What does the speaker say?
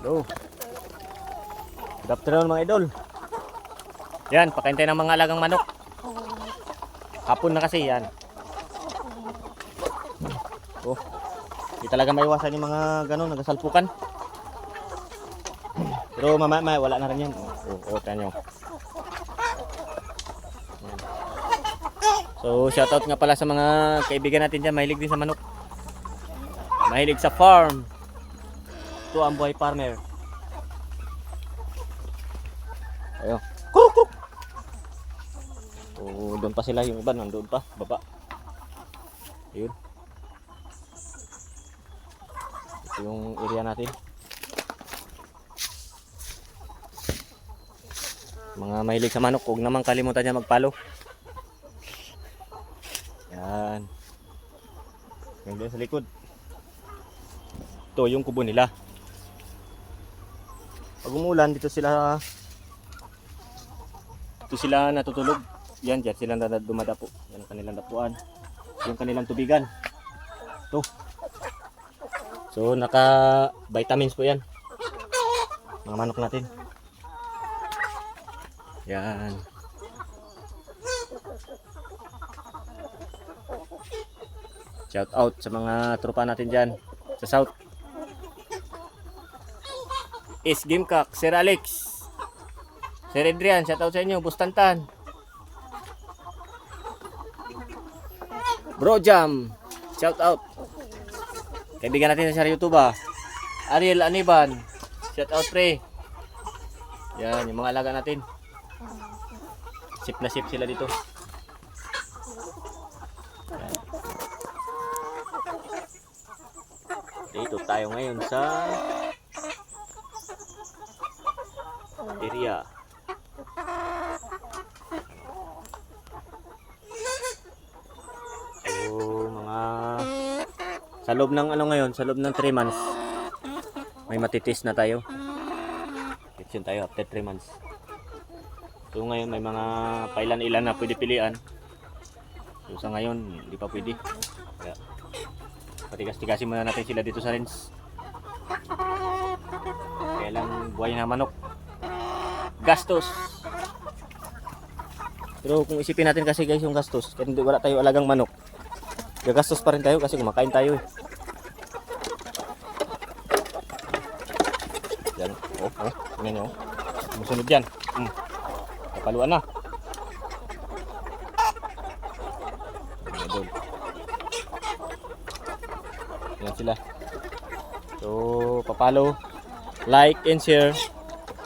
Hello. Good afternoon mga idol. Yan, pakaintay ng mga alagang manok. Hapon na kasi yan. Oh. Di talaga maiwasan yung mga ganun, nagasalpukan. Pero mamaya wala na rin yan. Oh, oh, oh nyo. Yan. So, shoutout nga pala sa mga kaibigan natin dyan. Mahilig din sa manok. Mahilig sa farm. Ito ang buhay farmer. Ayo. Kuk, kuk. Oh, doon pa sila yung iba, nandoon pa, baba. Ayun. Ito yung area natin. Mga mahilig sa manok, huwag naman kalimutan niya magpalo. Yan. Din sa likod. Ito yung kubo nila. Pag umulan, dito sila dito sila natutulog. Yan, dyan sila dumadapo. Yan ang kanilang dapuan. Yung kanilang tubigan. Ito. So, naka vitamins po yan. Mga manok natin. Yan. Shout out sa mga tropa natin dyan sa South. Is Gamecock, Sir Alex, Sir Adrian, shout out sa inyo, Bustantan. Bro Jam, shout out. Kaibigan natin sa YouTube ah. Ariel Aniban, shout out pre. Yan, yung mga alaga natin. Sip na sip sila dito. Yan. Dito tayo ngayon sa area. So, mga sa loob ng ano ngayon, sa loob ng 3 months, may matitis na tayo. Kitchen tayo after 3 months. So ngayon may mga pailan-ilan na pwede pilian. So sa ngayon, hindi pa pwede. Kaya, patigas-tigasin muna natin sila dito sa rins. Kaya lang buhay na manok. Gastos. Pero kung isipin natin kasi guys yung gastos, kasi hindi wala tayo alagang manok. Gagastos pa rin tayo kasi kumakain tayo eh. Yan. Oh, oh. Tingnan nyo. Musunod yan. Hmm. Kapaluan na. Doon. Yan sila. So, papalo, like and share.